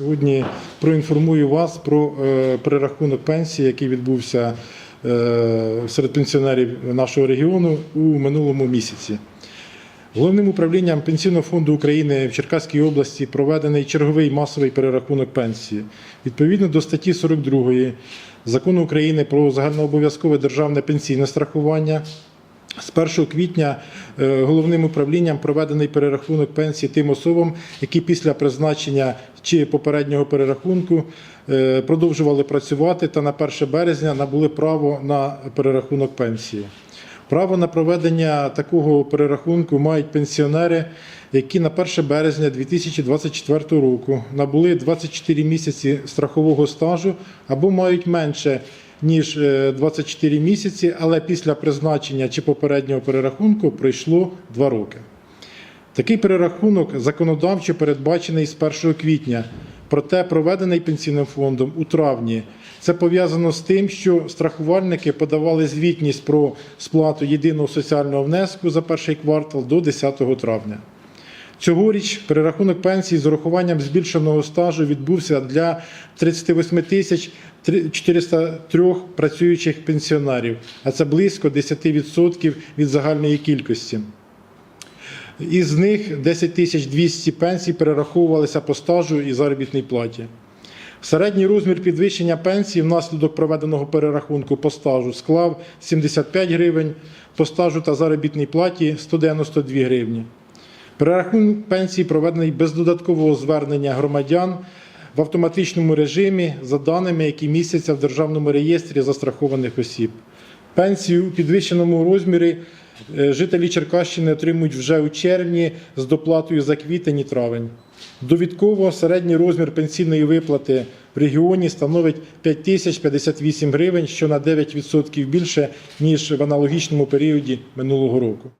Сьогодні проінформую вас про е, перерахунок пенсії, який відбувся е, серед пенсіонерів нашого регіону у минулому місяці. Головним управлінням Пенсійного фонду України в Черкаській області проведений черговий масовий перерахунок пенсії. Відповідно до статті 42 Закону України про загальнообов'язкове державне пенсійне страхування. З 1 квітня е, головним управлінням проведений перерахунок пенсії тим особам, які після призначення чи попереднього перерахунку е, продовжували працювати та на 1 березня набули право на перерахунок пенсії. Право на проведення такого перерахунку мають пенсіонери, які на 1 березня 2024 року набули 24 місяці страхового стажу або мають менше ніж е, 24 місяці, але після призначення чи попереднього перерахунку пройшло 2 роки. Такий перерахунок законодавчо передбачений з 1 квітня, проте проведений пенсійним фондом у травні. Це пов'язано з тим, що страхувальники подавали звітність про сплату єдиного соціального внеску за перший квартал до 10 травня. Цьогоріч перерахунок пенсії з урахуванням збільшеного стажу відбувся для 38 тисяч 403 працюючих пенсіонерів, а це близько 10% від загальної кількості. Із них 10 тисяч 200 пенсій перераховувалися по стажу і заробітній платі. Середній розмір підвищення пенсії внаслідок проведеного перерахунку по стажу склав 75 гривень, по стажу та заробітній платі 192 гривні. Перерахунок пенсії проведений без додаткового звернення громадян в автоматичному режимі за даними, які містяться в Державному реєстрі застрахованих осіб. Пенсію у підвищеному розмірі жителі Черкащини отримують вже у червні з доплатою за квітень і травень. Довідково середній розмір пенсійної виплати в регіоні становить 5058 гривень, що на 9% більше, ніж в аналогічному періоді минулого року.